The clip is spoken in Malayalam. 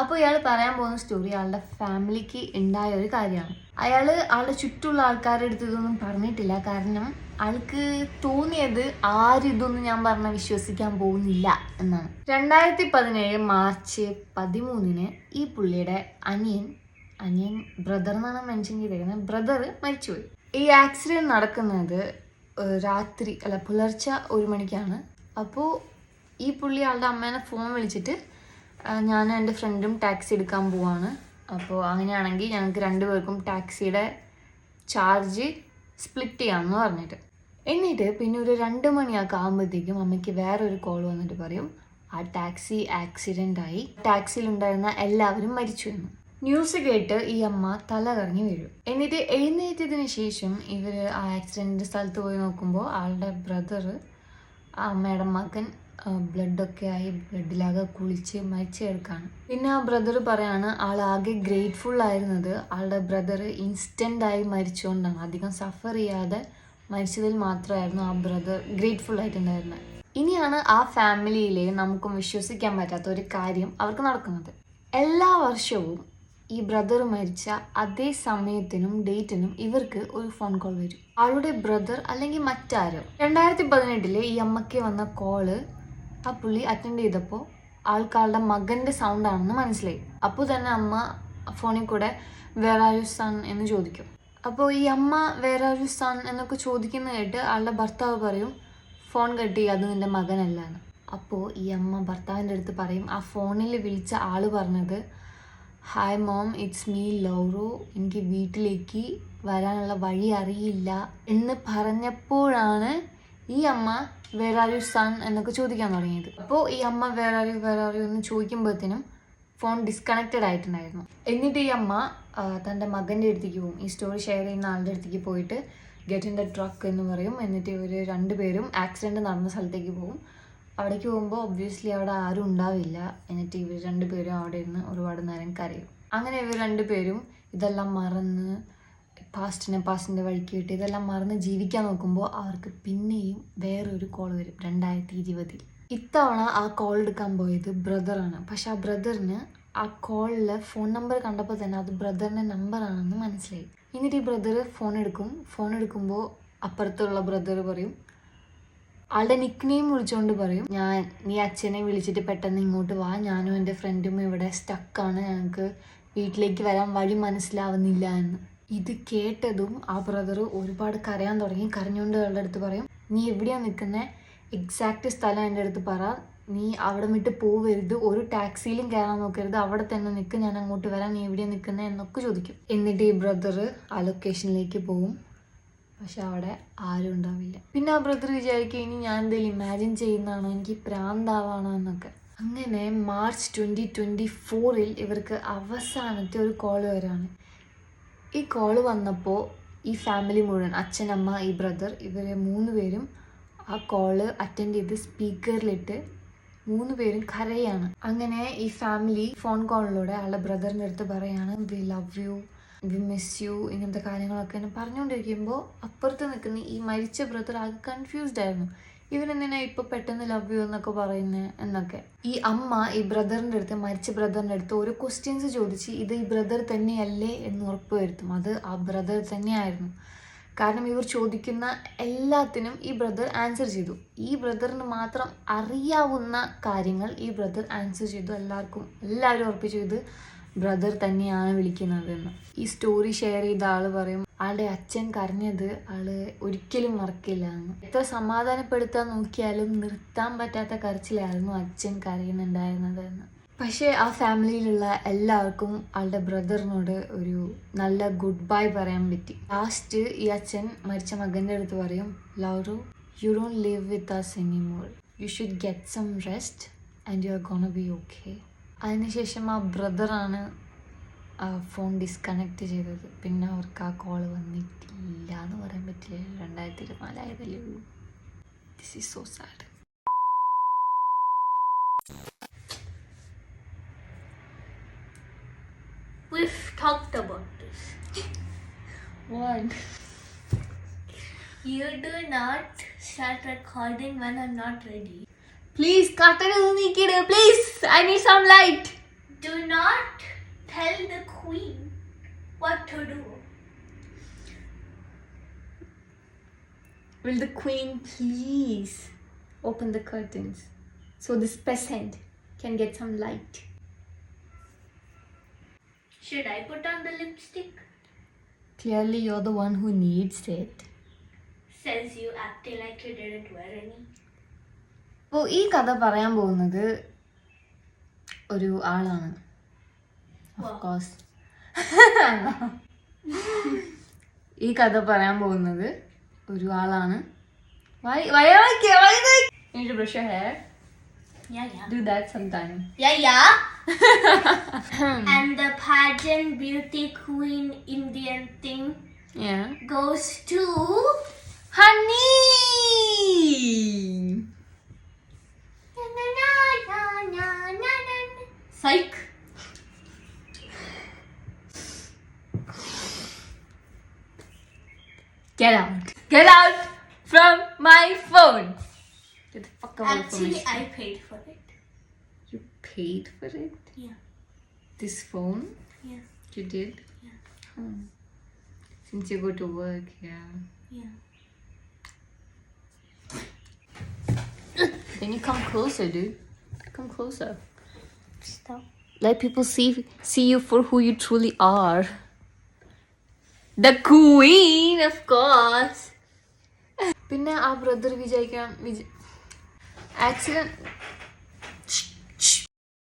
അപ്പോൾ ഇയാൾ പറയാൻ പോകുന്ന സ്റ്റോറി അയാളുടെ ഫാമിലിക്ക് ഉണ്ടായ ഒരു കാര്യമാണ്. അയാൾ ആളുടെ ചുറ്റുമുള്ള ആൾക്കാരുടെ അടുത്ത് ഇതൊന്നും പറഞ്ഞിട്ടില്ല. കാരണം ആൾക്ക് തോന്നിയത് ആരും ഇതൊന്നും ഞാൻ പറഞ്ഞ വിശ്വസിക്കാൻ പോകുന്നില്ല എന്നാണ്. രണ്ടായിരത്തി പതിനേഴ് മാർച്ച് പതിമൂന്നിന് ഈ പുള്ളിയുടെ അനിയൻ അനിയൻ ബ്രദർ എന്നാണ് മെൻഷൻ ചെയ്തേക്കുന്നത് ബ്രദർ മരിച്ചുപോയി. ഈ ആക്സിഡന്റ് നടക്കുന്നത് രാത്രി അല്ല പുലർച്ച ഒരു മണിക്കാണ്. അപ്പോൾ ഈ പുള്ളി ആളുടെ അമ്മേനെ ഫോൺ വിളിച്ചിട്ട് ഞാനും എന്റെ ഫ്രണ്ടും ടാക്സി എടുക്കാൻ പോവാണ്. അപ്പോൾ അങ്ങനെയാണെങ്കിൽ ഞങ്ങൾക്ക് രണ്ടുപേർക്കും ടാക്സിയുടെ ചാർജ് സ്പ്ലിറ്റ് ചെയ്യാമെന്ന് പറഞ്ഞിട്ട്. എന്നിട്ട് പിന്നെ ഒരു രണ്ട് മണിയൊക്കെ ആകുമ്പോഴത്തേക്കും അമ്മയ്ക്ക് വേറൊരു കോൾ വന്നിട്ട് പറയും ആ ടാക്സി ആക്സിഡന്റ് ആയി. ടാക്സിയിലുണ്ടായിരുന്ന എല്ലാവരും മരിച്ചു എന്ന്. ന്യൂസ് കേട്ട് ഈ അമ്മ തല കറങ്ങി വീഴും. എന്നിട്ട് എഴുന്നേറ്റതിന് ശേഷം ഇവർ ആ ആക്സിഡന്റ് സ്ഥലത്ത് പോയി നോക്കുമ്പോൾ ആളുടെ ബ്രദർ ആ അമ്മയുടെ മകൻ ബ്ലഡൊക്കെ ആയി ബ്ലഡിലാകെ കുളിച്ച് മരിച്ചു കിടക്കാണ്. പിന്നെ ആ ബ്രദർ പറയാണ് ആൾ ആകെ ഗ്രേറ്റ്ഫുൾ ആയിരുന്നത്. ആളുടെ ബ്രദർ ഇൻസ്റ്റന്റ് ആയി മരിച്ചുകൊണ്ടാണ് അധികം സഫർ ചെയ്യാതെ മരിച്ചതിൽ മാത്രമായിരുന്നു ആ ബ്രദർ ഗ്രേറ്റ്ഫുൾ ആയിട്ടുണ്ടായിരുന്നത് ഇനിയാണ് ആ ഫാമിലിയിലെ നമുക്കും വിശ്വസിക്കാൻ പറ്റാത്ത ഒരു കാര്യം അവർക്ക് നടക്കുന്നത്. എല്ലാ വർഷവും ഈ ബ്രദർ മരിച്ച അതേ സമയത്തിനും ഡേറ്റിനും ഇവർക്ക് ഒരു ഫോൺ കോൾ വരും. ആളുടെ ബ്രദർ അല്ലെങ്കിൽ മറ്റാരോ. രണ്ടായിരത്തി പതിനെട്ടിൽ ഈ അമ്മയ്ക്ക് വന്ന കോൾ ആ പുള്ളി അറ്റൻഡ് ചെയ്തപ്പോൾ ആൾക്കാളുടെ മകന്റെ സൗണ്ട് ആണെന്ന് മനസ്സിലായി. അപ്പോൾ തന്നെ അമ്മ ഫോണിൽ കൂടെ വേറെ ആരു സൺ എന്ന് ചോദിക്കും. അപ്പോൾ ഈ അമ്മ വേറെ ഒരു സൺ എന്നൊക്കെ ചോദിക്കുന്ന കേട്ട് ആളുടെ ഭർത്താവ് പറയും ഫോൺ കെട്ടി അത് നിന്റെ മകനല്ല എന്ന് അപ്പോൾ ഈ അമ്മ ഭർത്താവിന്റെ അടുത്ത് പറയും ആ ഫോണിൽ വിളിച്ച ആൾ പറഞ്ഞത് hi mom it's me Lauro എനിക്ക് വീട്ടിലേക്ക് വരാനുള്ള വഴി അറിയില്ല. എന്ന് പറഞ്ഞപ്പോഴാണ് ഈ അമ്മ വേറെ ആരു സൺ എന്നൊക്കെ ചോദിക്കാൻ തുടങ്ങിയത്. അപ്പോൾ ഈ അമ്മ വേറാരു വേറാരു എന്ന് ചോദിക്കുമ്പോഴത്തേനും ഫോൺ ഡിസ്കണക്റ്റഡ് ആയിട്ടുണ്ടായിരുന്നു. എന്നിട്ട് ഈ അമ്മ തന്റെ മകന്റെ അടുത്തേക്ക് പോകും ഈ സ്റ്റോറി ഷെയർ ചെയ്യുന്ന ആളുടെ അടുത്തേക്ക് പോയിട്ട് ഗെറ്റ് ഇൻ ദ ട്രക്ക് എന്ന് പറയും. എന്നിട്ട് ഇവർ രണ്ടുപേരും ആക്സിഡന്റ് നടന്ന സ്ഥലത്തേക്ക് പോകും അവിടേക്ക് പോകുമ്പോൾ ഒബ്വിയസ്ലി അവിടെ ആരും ഉണ്ടാവില്ല. എന്നിട്ട് ഇവർ രണ്ടുപേരും അവിടെ ഇരുന്ന് ഒരുപാട് നേരം കരയും. അങ്ങനെ ഇവർ രണ്ടുപേരും ഇതെല്ലാം മറന്ന് പാസ്റ്റിനെ പാസ്റ്റിന്റെ വഴിക്ക് വിട്ട് ഇതെല്ലാം മറന്ന് ജീവിക്കാൻ നോക്കുമ്പോൾ അവർക്ക് പിന്നെയും വേറൊരു കോൾ വരും രണ്ടായിരത്തി ഇരുപതിൽ. ഇത്തവണ ആ കോൾ എടുക്കാൻ പോയത് ബ്രദറാണ് പക്ഷെ ആ ബ്രദറിന് ആ കോളിലെ ഫോൺ നമ്പർ കണ്ടപ്പോൾ തന്നെ അത് ബ്രദറിന്റെ നമ്പറാണെന്ന് മനസ്സിലായി. എന്നിട്ട് ഈ ബ്രദർ ഫോൺ എടുക്കും. ഫോൺ എടുക്കുമ്പോൾ അപ്പുറത്തുള്ള ബ്രദർ പറയും ആളുടെ നിക്ക് നെയിം വിളിച്ചുകൊണ്ട് പറയും ഞാൻ നീ അച്ഛനെ വിളിച്ചിട്ട് പെട്ടെന്ന് ഇങ്ങോട്ട് വാ. ഞാനും എന്റെ ഫ്രണ്ടും ഇവിടെ സ്റ്റക്കാണ് ഞങ്ങൾക്ക് വീട്ടിലേക്ക് വരാൻ വഴി മനസ്സിലാവുന്നില്ല എന്ന്. ഇത് കേട്ടതും ആ ബ്രദർ ഒരുപാട് കരയാൻ തുടങ്ങി. കരഞ്ഞുകൊണ്ട് അയാളുടെ അടുത്ത് പറയും നീ എവിടെയാണ് നിൽക്കുന്നത് എക്സാക്റ്റ് സ്ഥലം എന്റെ അടുത്ത് പറ. നീ അവിടെ വിട്ട് പോവരുത്. ഒരു ടാക്സിയിലും കയറാൻ നോക്കരുത്. അവിടെ തന്നെ നിൽക്ക്. ഞാൻ അങ്ങോട്ട് വരാം. നീ എവിടെയാണ് നിൽക്കുന്നത് എന്നൊക്കെ ചോദിക്കും. എന്നിട്ട് ഈ ബ്രദർ ആ ലൊക്കേഷനിലേക്ക് പോവും. പക്ഷെ അവിടെ ആരും ഉണ്ടാവില്ല. പിന്നെ ആ ബ്രദർ വിചാരിക്കും ഇനി ഞാൻ എന്തെങ്കിലും ഇമാജിൻ ചെയ്യുന്നതാണോ? എനിക്ക് പ്രാന്താവാണോ? എന്നൊക്കെ. അങ്ങനെ മാർച്ച് ട്വന്റി ട്വന്റി ഫോറിൽ ഇവർക്ക് അവസാനത്തെ ഒരു കോൾ വരാണ്. ഈ കോൾ വന്നപ്പോൾ ഈ ഫാമിലി മുഴുവൻ അച്ഛനമ്മ ഈ ബ്രദർ ഇവരെ മൂന്ന് പേരും ആ കോൾ അറ്റൻഡ് ചെയ്ത് സ്പീക്കറിലിട്ട് മൂന്ന് പേരും കരയാണ്. അങ്ങനെ ഈ ഫാമിലി ഫോൺ കോളിലൂടെ ആളുടെ ബ്രദറിന്റെ അടുത്ത് പറയാണ് we love you we miss you ഇങ്ങനത്തെ കാര്യങ്ങളൊക്കെ പറഞ്ഞുകൊണ്ടിരിക്കുമ്പോൾ അപ്പുറത്ത് നിൽക്കുന്ന ഈ മരിച്ച ബ്രദർ ആകെ കൺഫ്യൂസ്ഡ് ആയിരുന്നു. ഇവരെന്തിനാ ഇപ്പൊ പെട്ടെന്ന് ലവ് യു എന്നൊക്കെ പറയുന്നത് എന്നൊക്കെ. ഈ അമ്മ ഈ ബ്രദറിന്റെ അടുത്ത് മരിച്ച ബ്രദറിന്റെ അടുത്ത് ഒരു ക്വസ്റ്റ്യൻസ് ചോദിച്ച് ഇത് ഈ ബ്രദർ തന്നെയല്ലേ എന്ന് ഉറപ്പ് വരുത്തും. അത് ആ ബ്രദർ തന്നെയായിരുന്നു. കാരണം ഇവർ ചോദിക്കുന്ന എല്ലാത്തിനും ഈ ബ്രദർ ആൻസർ ചെയ്തു. ഈ ബ്രദറിന് മാത്രം അറിയാവുന്ന കാര്യങ്ങൾ ഈ ബ്രദർ ആൻസർ ചെയ്തു. എല്ലാവർക്കും എല്ലാവരും ഉറപ്പിച്ചു ഇത് ബ്രദർ തന്നെയാണ് വിളിക്കുന്നത് എന്ന് ഈ സ്റ്റോറി ഷെയർ ചെയ്ത ആൾ പറയും ആളുടെ അച്ഛൻ കരഞ്ഞത് ആൾ ഒരിക്കലും മറക്കില്ല എന്ന്. എത്ര സമാധാനപ്പെടുത്താൻ നോക്കിയാലും നിർത്താൻ പറ്റാത്ത കരച്ചിലായിരുന്നു അച്ഛൻ കരയുന്നുണ്ടായിരുന്നത് എന്ന് പക്ഷേ ആ ഫാമിലിയിലുള്ള എല്ലാവർക്കും ആളുടെ ബ്രദറിനോട് ഒരു നല്ല ഗുഡ് ബൈ പറയാൻ പറ്റി. ലാസ്റ്റ് ഈ അച്ഛൻ മരിച്ച മകന്റെ അടുത്ത് പറയും Lauro you don't live with us anymore you should get some rest and you are gonna be okay അതിനുശേഷം ആ ബ്രദറാണ് ഫോൺ ഡിസ്കണക്ട് ചെയ്തത് പിന്നെ അവർക്ക് ആ കോൾ വന്നിട്ടില്ല എന്ന് പറയാൻ പറ്റില്ല രണ്ടായിരത്തി ഇരുപത്തിനാലായതല്ലേ ഉള്ളൂ this is so sad We've talked about this. What? You do not start recording when I'm not ready. Please, curtain is kid. Please, I need some light. Do not tell the queen what to do. Will the queen please open the curtains so this peasant can get some light? Should I put on the lipstick? Clearly, you're the one who needs it. Since you act like you didn't wear any. അപ്പോൾ ഈ കഥ പറയാൻ പോകുന്നത് ഒരു ആളാണ് Wow. കോഴ്സ് ഈ കഥ പറയാൻ പോകുന്നത് ഒരു ആളാണ് Why- why am I ca- why do I- You need to brush your hair. Yeah, yeah. Do that sometime. Yeah, yeah. and the pageant beauty queen Indian thing Yeah. goes to Honey! Get out. Get out from my phone. Get the fuck away from my Actually. I paid for it. You paid for it? Yeah. This phone? Yeah. You did? Yeah. Hmm. Since you go to work, yeah. Yeah. Then you come closer, dude. Come closer. Stop. Let people see see you for who you truly are. The queen, of course. പിന്നെ ആ ബ്രദർ വിചാരിക്കണം വിജ ആക്സിഡന്റ്